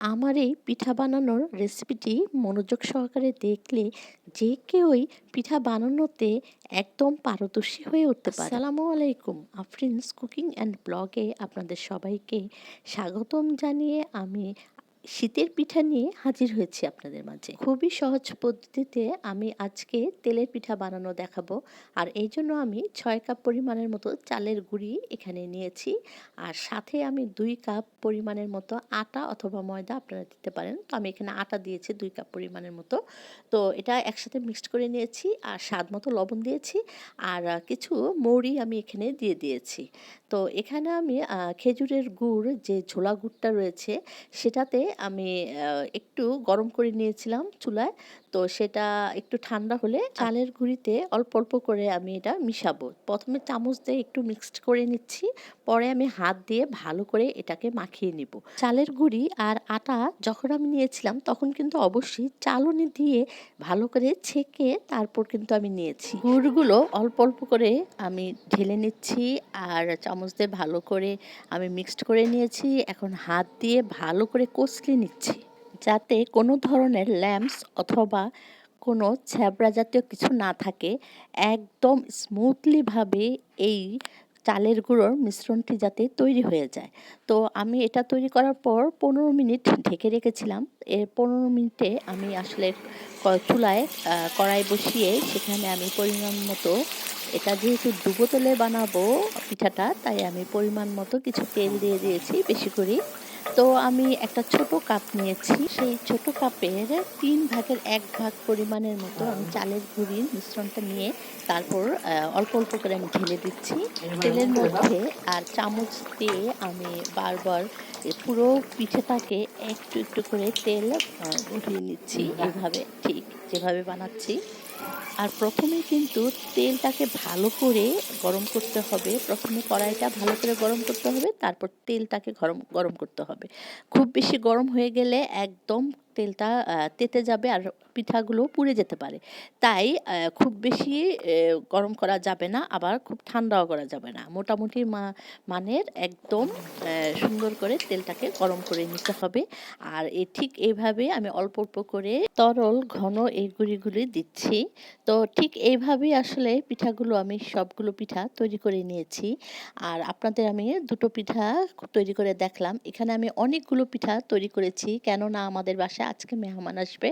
আমার এই পিঠা বানানোর রেসিপিটি মনোযোগ সহকারে দেখলে যে কেউই পিঠা বানানোতে একদম পারদর্শী হয়ে উঠতে পারে। আসসালামু আলাইকুম, আফ্রিন্স কুকিং অ্যান্ড ব্লগে আপনাদের সবাইকে স্বাগতম জানিয়ে আমি শীতের পিঠা নিয়ে হাজির হয়েছি আপনাদের মাঝে। খুবই সহজ পদ্ধতিতে আমি আজকে তেলের পিঠা বানানো দেখাবো। আর এই জন্য আমি ছয় কাপ পরিমাণের মতো চালের গুঁড়ি এখানে নিয়েছি। আর সাথে আমি দুই কাপ পরিমাণের মতো আটা অথবা ময়দা আপনারা দিতে পারেন। তো আমি এখানে আটা দিয়েছি দুই কাপ পরিমাণের মতো। তো এটা একসাথে মিক্সড করে নিয়েছি আর স্বাদ মতো লবণ দিয়েছি। আর কিছু মৌরি আমি এখানে দিয়ে দিয়েছি। তো এখানে আমি খেজুরের গুড় যে ঝোলা গুড়টা রয়েছে সেটাতে আমি একটু গরম করে নিয়েছিলাম চুলায়। তো সেটা একটু ঠান্ডা হলে চালের গুঁড়িতে অল্প অল্প করে আমি এটা মিশাবো। প্রথমে চামচ দিয়ে একটু মিক্সড করে নিচ্ছি। পরে আমি হাত দিয়ে ভালো করে এটাকে মাখিয়ে নিব। চালের গুঁড়ি আর আটা যখন আমি নিয়েছিলাম তখন কিন্তু অবশ্যই চালনি দিয়ে ভালো করে ছেঁকে তারপর কিন্তু আমি নিয়েছি। গুড়গুলো অল্প অল্প করে আমি ঢেলে নিচ্ছি আর চামচ দিয়ে ভালো করে আমি মিক্সড করে নিয়েছি। এখন হাত দিয়ে ভালো করে কষলে নিচ্ছি, যাতে কোনো ধরনের ল্যাম্পস অথবা কোনো ছ্যাবড়া জাতীয় কিছু না থাকে। একদম স্মুথলিভাবে এই চালের গুঁড়োর মিশ্রণটি যাতে তৈরি হয়ে যায়। তো আমি এটা তৈরি করার পর পনেরো মিনিট ঢেকে রেখেছিলাম। এর পনেরো মিনিটে আমি আসলে চুলায় কড়াই বসিয়ে সেখানে আমি পরিমাণ মতো এটা যেহেতু ডুবো তেলে বানাবো পিঠাটা, তাই আমি পরিমাণ মতো কিছু তেল দিয়ে দিয়েছি বেশি করে। তো আমি একটা ছোট কাপ নিয়েছি। সেই ছোট কাপের তিন ভাগের এক ভাগ পরিমাণের মতো আমি চালের গুঁড়ির মিশ্রণটা নিয়ে তারপর অল্প অল্প করে আমি ঢেলে দিচ্ছি। তেলের মধ্যে আর চামচ দিয়ে আমি বারবার পুরো পিঠেটাকে একটু একটু করে তেল উঠিয়ে নিচ্ছি। এভাবে, ঠিক যেভাবে বানাচ্ছি। আর প্রথমে কিন্তু তেলটাকে ভালো করে গরম করতে হবে। প্রথমে কড়াইটা ভালো করে গরম করতে হবে, তারপর তেলটাকে গরম গরম করতে হবে। খুব বেশি গরম হয়ে গেলে একদম তেলটা তেতে যাবে আর পিঠাগুলো পুড়ে যেতে পারে। তাই খুব বেশি গরম করা যাবে না, আবার খুব ঠান্ডাও করা যাবে না। মোটামুটি মানের একদম সুন্দর করে তেলটাকে গরম করে নিতে হবে। আর এ, ঠিক এইভাবে আমি অল্প অল্প করে তরল, ঘন এই গুঁড়িগুলি দিচ্ছি। তো ঠিক এইভাবেই আসলে পিঠাগুলো আমি সবগুলো পিঠা তৈরি করে নিয়েছি। আর আপনাদের আমি দুটো পিঠা তৈরি করে দেখলাম। এখানে আমি অনেকগুলো পিঠা তৈরি করেছি, কেননা আমাদের বাসায় আজকে মেহমান আসবে।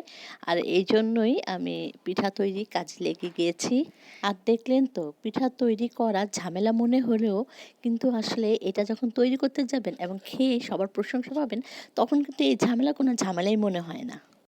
আর এই জন্যই আমি পিঠা তৈরি কাজ লেগে গিয়েছি। আর দেখলেন তো, পিঠা তৈরি করা ঝামেলা মনে হলেও কিন্তু আসলে এটা যখন তৈরি করতে যাবেন এবং খেয়ে সবার প্রশংসা পাবেন, তখন কিন্তু এই ঝামেলা কোনো ঝামেলাই মনে হয় না।